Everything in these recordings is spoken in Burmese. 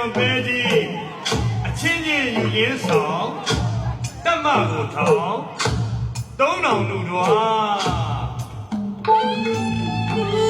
ပယ်လွန်ပဲကြီးအချင်းချင်းယူရင်းဆောင်တတ်မကိုထောင်သုံးတော်လူတော်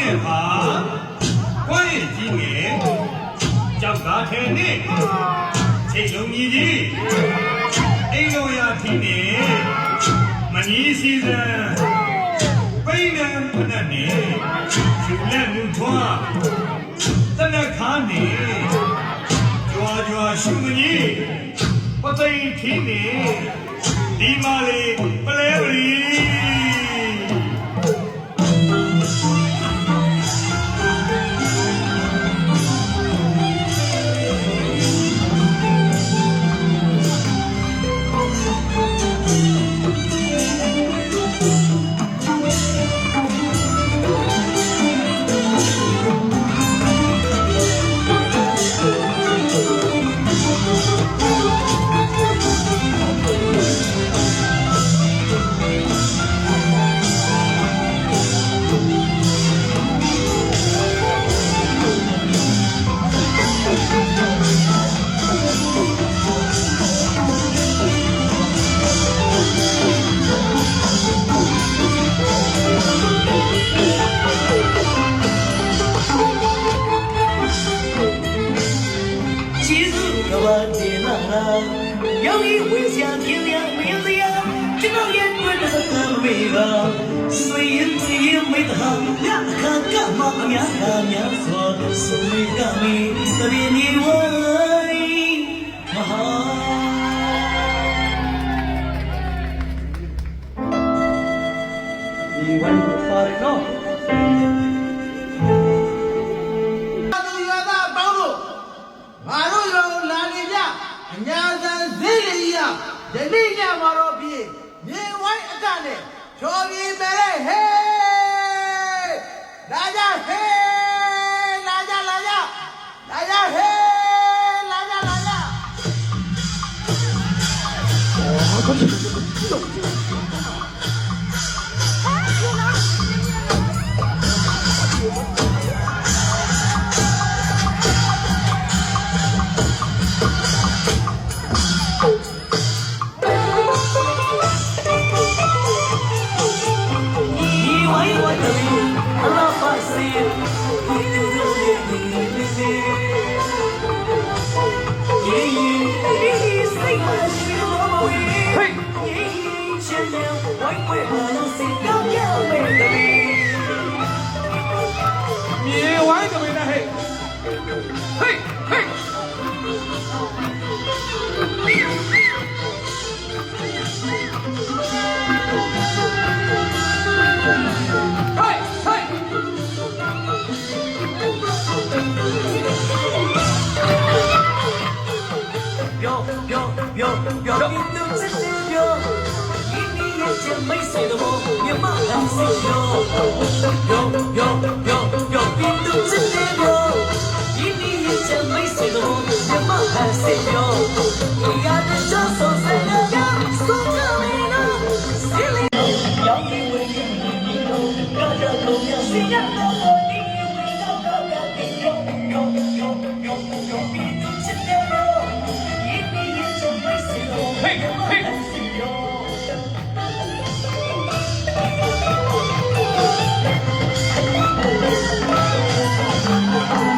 နဲ့ပါကွမ်းရည်ကြီးငယ်ကြောက်ကားထဲနဲ့ချိန်လုံးကြီးကြီးအိမ်တော်ရထိနေမကြီးစီစံပိန်းနံဖနက်နေယူလက်မှုထွားတနခါနေကြွားကြွားရှုမကြီးပသိမ်ထင်းနေဒီမာလေးပလဲပလီ လေးဝေစရာပြင်းရမင်းစရာကျွန်တော်ရဲ့တွင်တဲ့သံမေကဆွေရင်တည်းမိတ်ဟာလက်ခံကမှအများကများစွာဆွေကမီသရေနေဝိုင်းမဟာဒီဝန်ကိုဖာရနော် ရိညာမှာတော့ဖြင့်မြေဝိုင်းအကနဲ့ကျော်ပြေမဲ့ဟေးလာကြဟေး sin. ရောင်လူစစ်စစ်ရောဒီနေ့ရဲ့ချမိတ်ဆွေတို့မြမလမ်းစစ်ရောရောရောရောရောဒီလူစစ်စစ်ရောဒီနေ့ရဲ့ချမိတ်ဆွေတို့မြမလမ်းစစ်ရောဒီရတဲ့ချောဆိုစက်ရောဆိုကြမင်းနော်စီလီရောင်လူဝင်ရင်ဒီလိုကြောက်ကြောက်ကိုပြစီရတော့ Thank you.